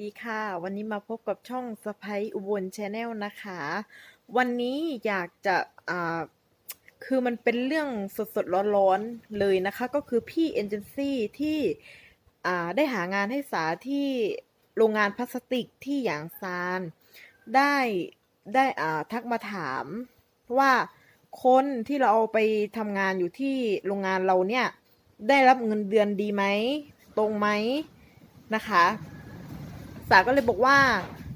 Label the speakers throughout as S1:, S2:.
S1: ดีค่ะ วันนี้มาพบกับช่องสไปอุบลชาแนลนะคะ วันนี้อยากจะอ่าคือมันเป็นเรื่องสดๆร้อนๆเลยนะคะ ก็คือพี่เอเจนซี่ที่อ่าได้หางานให้สาที่โรงงานพลาสติกที่หยางซาน ได้ได้อ่าทักมาถามว่าคนที่เราเอาไปทำงานอยู่ที่โรงงานเราเนี่ย ได้รับเงินเดือนดีไหม ตรงไหมนะคะ สาก็เลยบอกว่า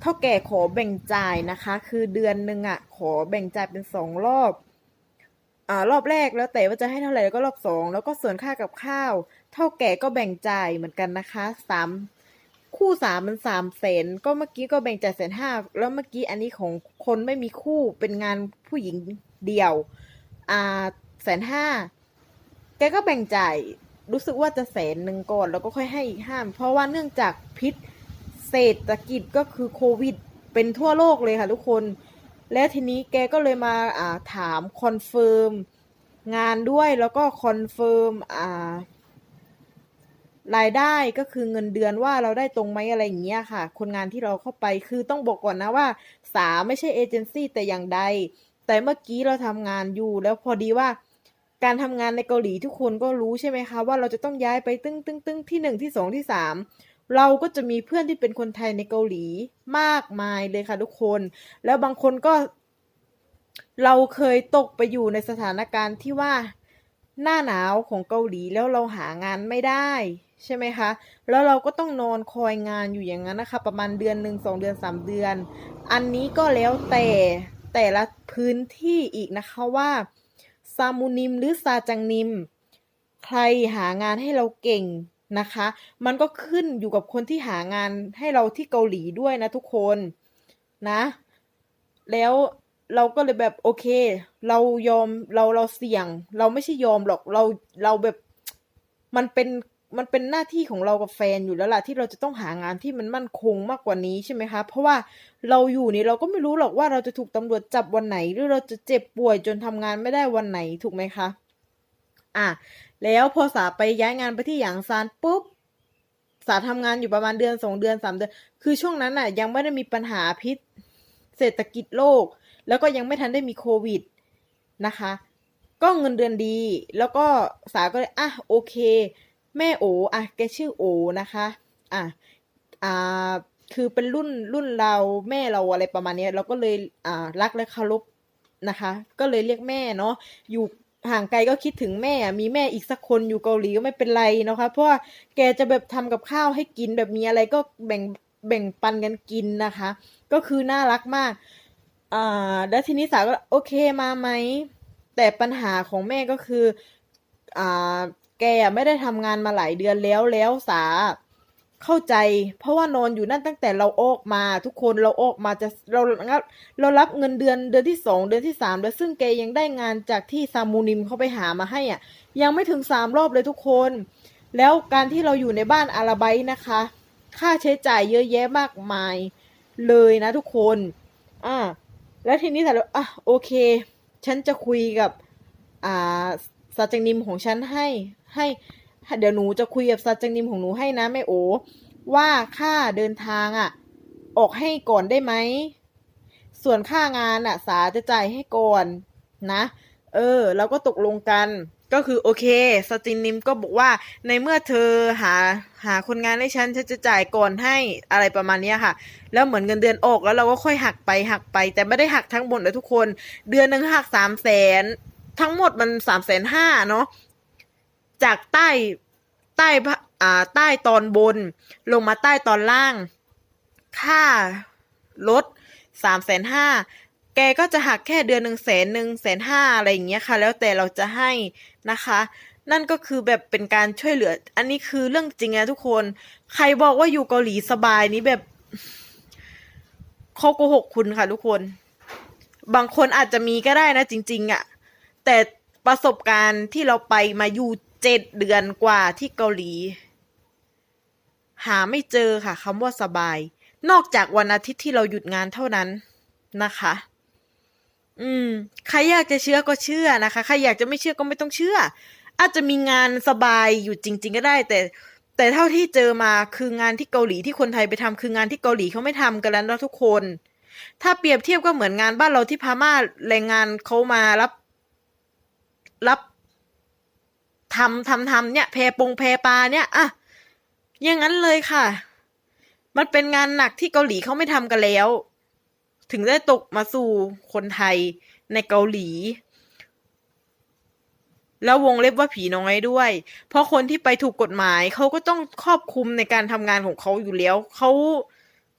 S1: เท่าแก่ขอแบ่งจ่ายนะคะ คือเดือนหนึ่งอะ ขอแบ่งจ่ายเป็นสองรอบอ่ารอบแรกแล้วแต่ว่าจะให้เท่าไหร่แล้วก็รอบสองแล้วก็ส่วนค่ากับข้าว เท่าแก่ก็แบ่งจ่ายเหมือนกันนะคะสามคู่สามมันสามแสนก็เมื่อกี้ก็แบ่งจ่ายแสนห้าแล้วเมื่อกี้อันนี้ของคนไม่มีคู่เป็นงานผู้หญิงเดี่ยวอ่าแสนห้าแกก็แบ่งจ่ายรู้สึกว่าจะแสนหนึ่งก่อนแล้วก็ค่อยให้อีกห้าม เพราะว่าเนื่องจากพิษ เศรษฐกิจก็คือโควิด เป็นทั่วโลกเลยค่ะทุกคน และทีนี้แกก็เลยมาอ่าถามคอนเฟิร์มงานด้วยแล้วก็คอนเฟิร์มอ่ารายได้ก็คือเงินเดือนว่าเราได้ตรงไหมอะไรอย่างเงี้ยค่ะ คนงานที่เราเข้าไปคือต้องบอกก่อนนะว่า สาไม่ใช่เอเจนซี่แต่อย่างใด แต่เมื่อกี้เราทำงานอยู่ แล้วพอดีว่า การทำงานในเกาหลีทุกคนก็รู้ใช่ไหมคะ ว่าเราจะต้องย้ายไปตึ้งตึ้งตึ้งที่หนึ่งที่สองที่สาม เราก็จะมีเพื่อนที่เป็นคนไทยในเกาหลีมากมายเลยค่ะทุกคน แล้วบางคนก็ เราเคยตกไปอยู่ในสถานการณ์ที่ว่าหน้าหนาวของเกาหลีแล้วเราหางานไม่ได้ใช่ไหมคะ แล้วเราก็ต้องนอนคอยงานอยู่อย่างนั้นนะคะ ประมาณเดือนหนึ่งสองเดือนสามเดือน อันนี้ก็แล้วแต่แต่ละพื้นที่อีกนะคะว่าซามูนิมหรือซาจังนิม ใครหางานให้เราเก่ง นะคะ มันก็ขึ้นอยู่กับคนที่หางานให้เราที่เกาหลีด้วยนะทุกคนนะ แล้วเราก็เลยแบบโอเค เรายอมเราเราเสี่ยง เราไม่ใช่ยอมหรอกเราเราแบบมันเป็นมันเป็นหน้าที่ของเรากับแฟนอยู่แล้วล่ะที่เราจะต้องหางานที่มันมั่นคงมากกว่านี้ใช่ไหมคะ เพราะว่าเราอยู่นี่เราก็ไม่รู้หรอกว่าเราจะถูกตำรวจจับวันไหน หรือเราจะเจ็บป่วยจนทำงานไม่ได้วันไหนถูกไหมคะ อะ แล้วพอสาไปย้ายงานไปที่หยางซานปุ๊บสาทำงานอยู่ประมาณเดือนสองเดือนสามเดือน คือช่วงนั้นน่ะ ยังไม่ได้มีปัญหาพิษ เศรษฐกิจโลก แล้วก็ยังไม่ทันได้มีโควิดนะคะ ก็เงินเดือนดี แล้วก็สาก็เลยอะโอเค แม่โออะแกชื่อโอนะคะอะอ่าคือเป็นรุ่นรุ่นเราแม่เราอะไรประมาณนี้เราก็เลยอ่ารักและเคารพนะคะ ก็เลยเรียกแม่เนาะอยู่ ห่างไกลก็คิดถึงแม่อะมีแม่อีกสักคนอยู่เกาหลีก็ไม่เป็นไรนะคะเพราะว่าแกจะแบบทำกับข้าวให้กินแบบมีอะไรก็แบ่งแบ่งปันกันกินนะคะ ก็คือน่ารักมากอ่าแล้วทีนี้สาวก็โอเคมาไหมแต่ปัญหาของแม่ก็คืออ่าแกไม่ได้ทำงานมาหลายเดือนแล้วแล้วสา เข้าใจ เพราะว่านอนอยู่นั่นตั้งแต่เราออกมา ทุกคนเราออกมาจะเราเรารับเงินเดือนเดือนที่สองเดือนที่สามแล้วซึ่งแกยังได้งานจากที่ซามูนิมเขาไปหามาให้อะ ยังไม่ถึงสามรอบเลยทุกคน แล้วการที่เราอยู่ในบ้านอาราไบนะคะ ค่าใช้จ่ายเยอะแยะมากมายเลยนะทุกคน อ่า แล้วทีนี้แต่ละอะโอเค ฉันจะคุยกับ อ่าซาจังนิมของฉันให้ให้ เดี๋ยวหนูจะคุยกับซาจังนิมของหนูให้นะแม่โอ ว่าค่าเดินทางอะ ออกให้ก่อนได้ไหม ส่วนค่างานอะ สาจะจ่ายให้ก่อนนะ เออ เราก็ตกลงกัน ก็คือโอเคสตินนิมก็บอกว่า ในเมื่อเธอหาหาคนงานให้ฉันฉันจะจ่ายก่อนให้อะไรประมาณนี้ค่ะ แล้วเหมือนเงินเดือนออกแล้วเราก็ค่อยหักไปหักไป แต่ไม่ได้หักทั้งหมดนะทุกคน เดือนหนึ่งหักสามแสนทั้งหมดมันสามแสนห้าเนาะ จากใต้ใต้พะอ่าใต้ตอนบน ลงมาใต้ตอนล่าง ค่ารถสามแสนห้าแกก็จะหักแค่เดือนหนึ่งแสนหนึ่งแสนห้าอะไรอย่างเงี้ยค่ะ แล้วแต่เราจะให้นะคะ นั่นก็คือแบบเป็นการช่วยเหลือ อันนี้คือเรื่องจริงนะทุกคน ใครบอกว่าอยู่เกาหลีสบายนี้แบบเขาโกหกคุณค่ะทุกคน บางคนอาจจะมีก็ได้นะจริง ๆอะ่ะ แต่ประสบการณ์ที่เราไปมาอยู่ เจ็ดเดือนกว่าที่เกาหลี หาไม่เจอค่ะคำว่าสบาย นอกจากวันอาทิตย์ที่เราหยุดงานเท่านั้นนะคะ อืม ใครอยากจะเชื่อก็เชื่อนะคะ ใครอยากจะไม่เชื่อก็ไม่ต้องเชื่อ อาจจะมีงานสบายอยู่จริง ๆ ก็ได้ แต่ แต่เท่าที่เจอมาคืองานที่เกาหลีที่คนไทยไปทำคืองานที่เกาหลีเขาไม่ทำกันแล้วนะทุกคน ถ้าเปรียบเทียบก็เหมือนงานบ้านเราที่พม่าแรงงานเขามารับ รับ ทำทำทำเนี่ยแพปงแพปาเนี่ยอะอย่างนั้นเลยค่ะ มันเป็นงานหนักที่เกาหลีเขาไม่ทำกันแล้ว ถึงได้ตกมาสู่คนไทยในเกาหลี แล้ววงเล็บว่าผีน้อยด้วย เพราะคนที่ไปถูกกฎหมายเขาก็ต้องครอบคุมในการทำงานของเขาอยู่แล้วเขา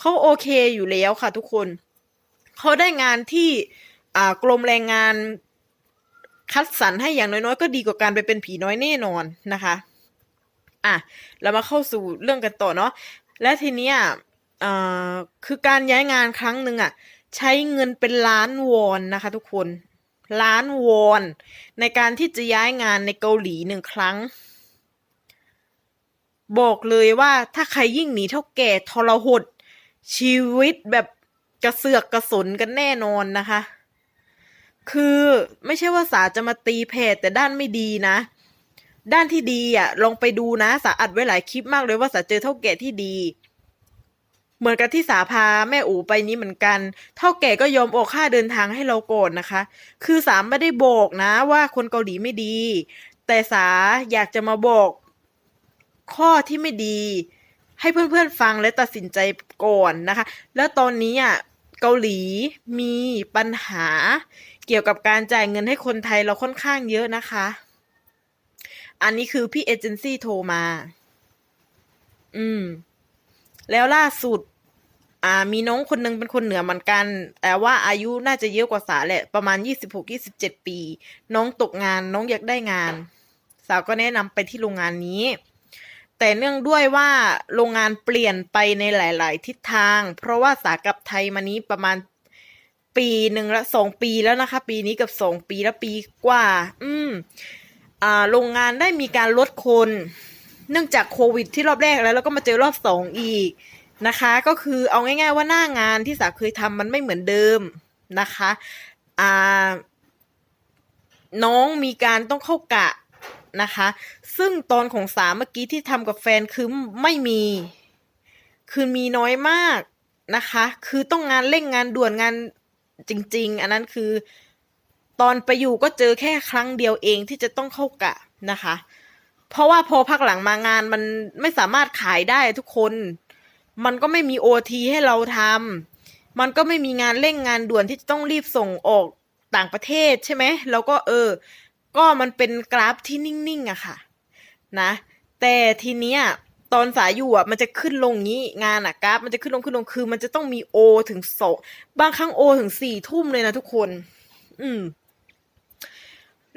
S1: เขาโอเคอยู่แล้วค่ะทุกคน เขาได้งานที่อ่ากรมแรงงาน คัดสรรให้อย่างน้อยๆ ก็ดีกว่าการไปเป็นผีน้อยแน่นอนนะคะอะเรามาเข้าสู่เรื่องกันต่อเนาะและทีเนี้ยอ่อคือการย้ายงานครั้งหนึ่งอะใช้เงินเป็นล้านวอนนะคะทุกคนล้านวอนในการที่จะย้ายงานในเกาหลีหนึ่งครั้ง บอกเลยว่าถ้าใครยิ่งหนีเท่าแก่ทรหดชีวิตแบบกระเสือกกระสนกันแน่นอนนะคะ คือไม่ใช่ว่าสาจะมาตีแผ่แต่ด้านไม่ดีนะ ด้านที่ดีอะ ลองไปดูนะ สาอัดไว้หลายคลิปมากเลยว่าสาเจอเท่าแก่ที่ดี เหมือนกับที่สาพาแม่อูไปนี้เหมือนกัน เท่าแก่ก็ยอมออกค่าเดินทางให้เราโก่อนนะคะ คือสาไม่ได้บอกนะ ว่าคนเกาหลีไม่ดี แต่สาอยากจะมาบอกข้อที่ไม่ดี ให้เพื่อนๆฟังและตัดสินใจก่อนนะคะ แล้วตอนนี้อะเกาหลีมีปัญหา เกี่ยวกับการจ่ายเงินให้คนไทยเราค่อนข้างเยอะนะคะ อันนี้คือพี่เอเจนซี่โทรมา อืม แล้วล่าสุด อ่า มีน้องคนหนึงเป็นคนเหนือเหมือนกัน แต่ว่าอายุน่าจะเยอะกว่าสาแหละ ประมาณยี่สิบหกยี่สิบเจ็ดปี น้องตกงาน น้องอยากได้งาน สาวก็แนะนำไปที่โรงงานนี้แต่เนื่องด้วยว่าโรงงานเปลี่ยนไปในหลาย ๆ ทิศทาง เพราะว่าสากลับไทยมานี้ประมาณ ปีหนึ่งละสองปีแล้วนะคะ ปีนี้กับสองปีแล้วปีกว่า อืมอ่าโรงงานได้มีการลดคน เนื่องจากโควิดที่รอบแรกแล้ว แล้วก็มาเจอรอบสองอีกนะคะ ก็คือเอาง่ายๆว่าหน้างานที่สาเคยทำมันไม่เหมือนเดิมนะคะอ่าน้องมีการต้องเข้ากะนะคะ ซึ่งตอนของสามเมื่อกี้ที่ทำกับแฟนคือไม่มี คือมีน้อยมากนะคะ คือต้องงานเร่งงานด่วนงาน จริง ๆ อันนั้นคือ ตอนไปอยู่ก็เจอแค่ครั้งเดียวเองที่จะต้องเข้ากะนะคะ เพราะว่าพอพักหลังมางานมันไม่สามารถขายได้ทุกคน มันก็ไม่มีโอทีให้เราทำมันก็ไม่มีงานเร่งงานด่วนที่จะต้องรีบส่งออกต่างประเทศใช่ไหมแล้วก็เออ ก็มันเป็นกราฟที่นิ่งๆอะค่ะ นะ แต่ทีเนี้ย ตอนสายอยู่อะมันจะขึ้นลงงี้งานอะกราฟมันจะขึ้นลงขึ้นลงคือ มันจะต้องมีโอถึงสองบางครั้งโอถึงสี่ทุ่มเลยนะทุกคน อืม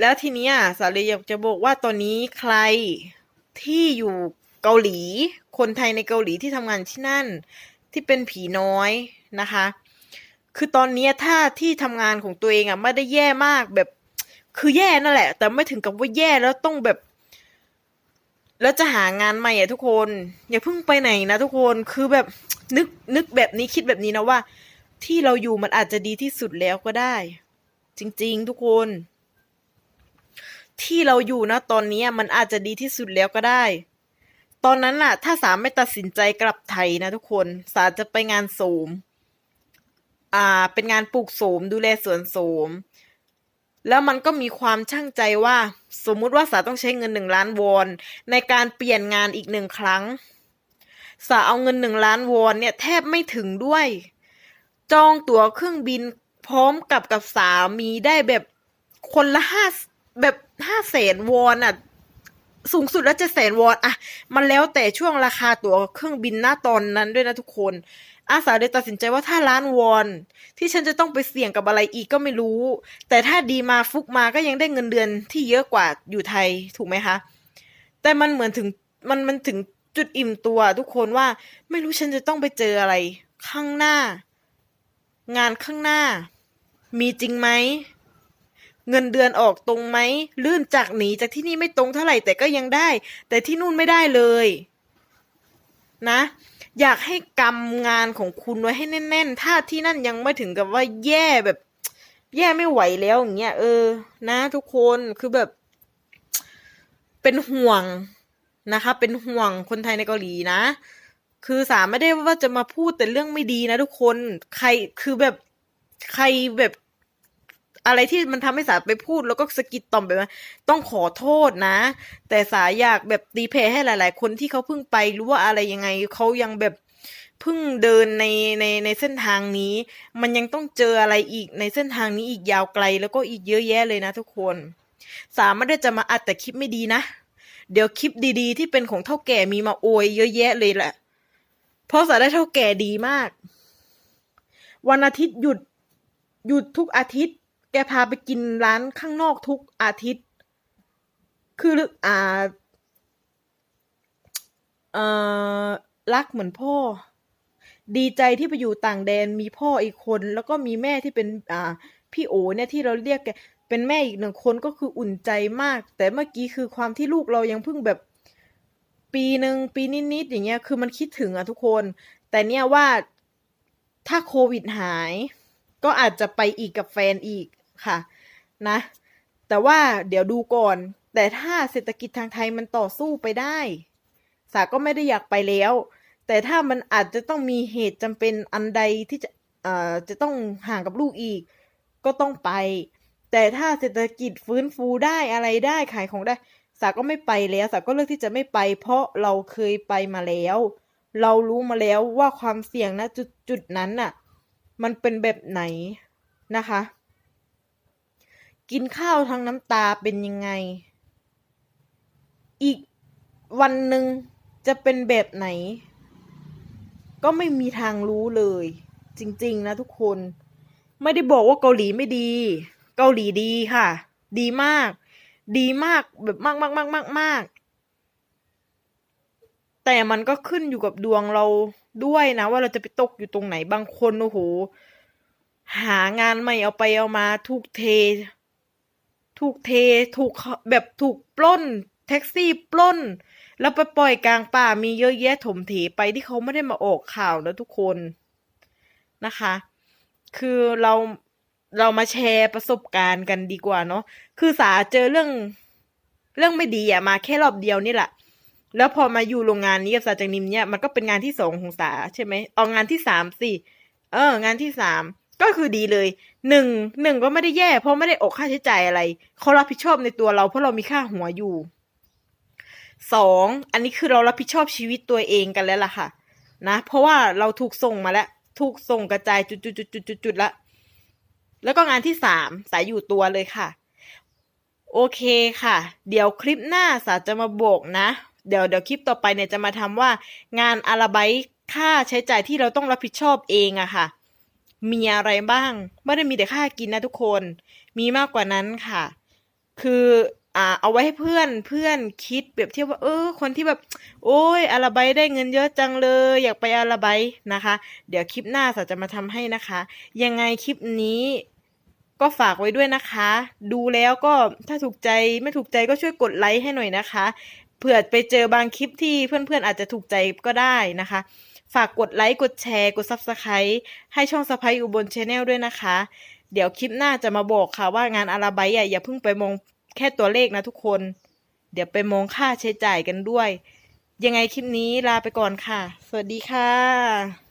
S1: แล้วทีเนี้ยสาเลยอยากจะบอกว่าตอนนี้ใครที่อยู่เกาหลี คนไทยในเกาหลีที่ทำงานที่นั่น ที่เป็นผีน้อยนะคะ คือตอนเนี้ยถ้าที่ทำงานของตัวเองอะไม่ได้แย่มากแบบ คือแย่นั่นแหละ แต่ไม่ถึงกับว่าแย่แล้วต้องแบบ แล้วจะหางานใหม่อะทุกคน อย่าเพิ่งไปไหนนะทุกคนคือแบบนึกนึกแบบนี้คิดแบบนี้นะว่า ที่เราอยู่มันอาจจะดีที่สุดแล้วก็ได้ จริง ๆ ทุกคน ที่เราอยู่นะตอนนี้มันอาจจะดีที่สุดแล้วก็ได้ ตอนนั้นน่ะ ถ้าสามไม่ตัดสินใจกลับไทยนะทุกคนสาจะไปงานโสม อ่า เป็นงานปลูกโสมดูแลสวนโสม แล้วมันก็มีความช่างใจว่า สมมุติว่าสาต้องใช้เงินหนึ่งล้านวอนในการเปลี่ยนงานอีกหนึ่งครั้ง สาเอาเงินหนึ่งล้านวอนเนี่ยแทบไม่ถึงด้วย จองตั๋วเครื่องบินพร้อมกับกับสามีได้แบบคนละห้าแบบห้าแสนวอนอะสูงสุดแล้วจะแสนวอนอะมันแล้วแต่ช่วงราคาตั๋วเครื่องบินหน้าตอนนั้นด้วยนะทุกคน อาสาเลยตัดสินใจว่าถ้าล้านวอนที่ฉันจะต้องไปเสี่ยงกับอะไรอีกก็ไม่รู้ แต่ถ้าดีมาฟุกมาก็ยังได้เงินเดือนที่เยอะกว่าอยู่ไทยถูกไหมคะ แต่มันเหมือนถึงมันมันถึงจุดอิ่มตัวทุกคนว่าไม่รู้ฉันจะต้องไปเจออะไร ข้างหน้า งานข้างหน้า มีจริงไหมเงินเดือนออกตรงไหมลื่นจากหนีจากที่นี่ไม่ตรงเท่าไหร่แต่ก็ยังได้ แต่ที่นู่นไม่ได้เลย นะ อยากให้กำงานของคุณไว้ให้แน่น ๆ ถ้าที่นั่นยังไม่ถึงกับว่าแย่แบบ แย่ไม่ไหวแล้วอย่างเงี้ยเออ นะทุกคนคือแบบ เป็นห่วงนะคะ เป็นห่วงคนไทยในเกาหลีนะ คือสามไม่ได้ว่าจะมาพูดแต่เรื่องไม่ดีนะทุกคน ใครคือแบบใครแบบ อะไรที่มันทำให้สาไปพูดแล้วก็สะกิดต่อมแบบว่าต้องขอโทษนะ แต่สาอยากแบบตีแผ่ให้หลาย ๆ คนที่เขาเพิ่งไปรู้ว่าอะไรยังไงเขายังแบบเพิ่งเดินในในในเส้นทางนี้ มันยังต้องเจออะไรอีกในเส้นทางนี้อีกยาวไกล แล้วก็อีกเยอะแยะเลยนะทุกคน สาไม่ได้จะมาอัดแต่คลิปไม่ดีนะ เดี๋ยวคลิปดีๆ ที่เป็นของเท่าแก่มีมาโอยเยอะแยะเลยแหละ เพราะสาได้เท่าแก่ดีมาก วันอาทิตย์หยุดหยุดทุกอาทิตย์ แกพาไปกินร้านข้างนอกทุกอาทิตย์ คืออ่าเอ่อรักเหมือนพ่อ ดีใจที่ไปอยู่ต่างแดนมีพ่ออีกคน แล้วก็มีแม่ที่เป็นอ่าพี่โอเนี่ยที่เราเรียกแกเป็นแม่อีกหนึ่งคนก็คืออุ่นใจมาก แต่เมื่อกี้คือความที่ลูกเรายังเพิ่งแบบปีหนึ่งปีนิดๆอย่างเงี้ยคือมันคิดถึงอะทุกคน แต่เนี่ยว่าถ้าโควิดหาย ก็อาจจะไปอีกกับแฟนอีก ค่ะนะแต่ว่าเดี๋ยวดูก่อน แต่ถ้าเศรษฐกิจทางไทยมันต่อสู้ไปได้สาก็ไม่ได้อยากไปแล้ว แต่ถ้ามันอาจจะต้องมีเหตุจำเป็นอันใดที่จะเอ่อจะต้องห่างกับลูกอีก ก็ต้องไป แต่ถ้าเศรษฐกิจฟื้นฟูได้อะไรได้ขายของได้สาก็ไม่ไปแล้วสาก็เลือกที่จะไม่ไป เพราะเราเคยไปมาแล้ว เรารู้มาแล้วว่าความเสี่ยงนะจุดจุดนั้นน่ะ มันเป็นแบบไหนนะคะ กินข้าวทั้งน้ำตาเป็นยังไง อีกวันหนึ่งจะเป็นแบบไหน ก็ไม่มีทางรู้เลย จริง ๆ นะทุกคน ไม่ได้บอกว่าเกาหลีไม่ดี เกาหลีดีค่ะ ดีมาก ดีมากแบบมากมากมากมากมากแต่มันก็ขึ้นอยู่กับดวงเราด้วยนะ ว่าเราจะไปตกอยู่ตรงไหนบางคนโอ้โหหางานใหม่เอาไปเอามาถูกเท ถูกเท ถูกแบบถูกปล้น แท็กซี่ปล้น แล้วไปปล่อยกลางป่ามีเยอะแยะถมเถไปที่เขาไม่ได้มาออกข่าวนะทุกคนนะคะ คือเราเรามาแชร์ประสบการณ์กันดีกว่าเนาะคือสาเจอเรื่องเรื่องไม่ดีอะมาแค่รอบเดียวนี่แหละแล้วพอมาอยู่โรงงานนี้กับสาจังนิมเนี่ยมันก็เป็นงานที่สองของสาใช่ไหมเอางานที่สามสิเออ งานที่สาม ก็คือดีเลยหนึ่งหนึ่งก็ไม่ได้แย่ เพราะไม่ได้ออกค่าใช้จ่ายอะไรเขารับผิดชอบในตัวเรา เพราะเรามีค่าหัวอยู่สองอันนี้คือเรารับผิดชอบชีวิตตัวเองกันแล้วล่ะค่ะ นะ เพราะว่าเราถูกส่งมาแล้ว ถูกส่งกระจายจุดจุดจุดจุดจุดจุดละแล้วก็งานที่สามสายอยู่ตัวเลยค่ะ โอเคค่ะ เดี๋ยวคลิปหน้าสาจะมาบอกนะ เดี๋ยวเดี๋ยวคลิปต่อไปเนี่ยจะมาทำว่างานอาราไบค่าใช้จ่ายที่เราต้องรับผิดชอบเองอะค่ะ มีอะไรบ้าง ไม่ได้มีแต่ค่ากินนะทุกคน มีมากกว่านั้นค่ะ คืออ่าเอาไว้ให้เพื่อนเพื่อนคิดเปรียบเทียบว่าเออคนที่แบบ โอ้ยอาราไบต์ได้เงินเยอะจังเลย อยากไปอาราไบต์นะคะ เดี๋ยวคลิปหน้าสาจะมาทำให้นะคะ ยังไงคลิปนี้ก็ฝากไว้ด้วยนะคะ ดูแล้วก็ถ้าถูกใจไม่ถูกใจก็ช่วยกดไลค์ให้หน่อยนะคะ เผื่อไปเจอบางคลิปที่เพื่อนๆอาจจะถูกใจก็ได้นะคะ ฝากกดไลค์ กดแชร์ กด Subscribe ให้ช่องสไปอุบลชาแนลด้วยนะคะ เดี๋ยวคลิปหน้าจะมาบอกค่ะว่างานอาราไบต์อะอย่าเพิ่งไปมองแค่ตัวเลขนะทุกคน เดี๋ยวไปมองค่าใช้จ่ายกันด้วย ยังไงคลิปนี้ลาไปก่อนค่ะ สวัสดีค่ะ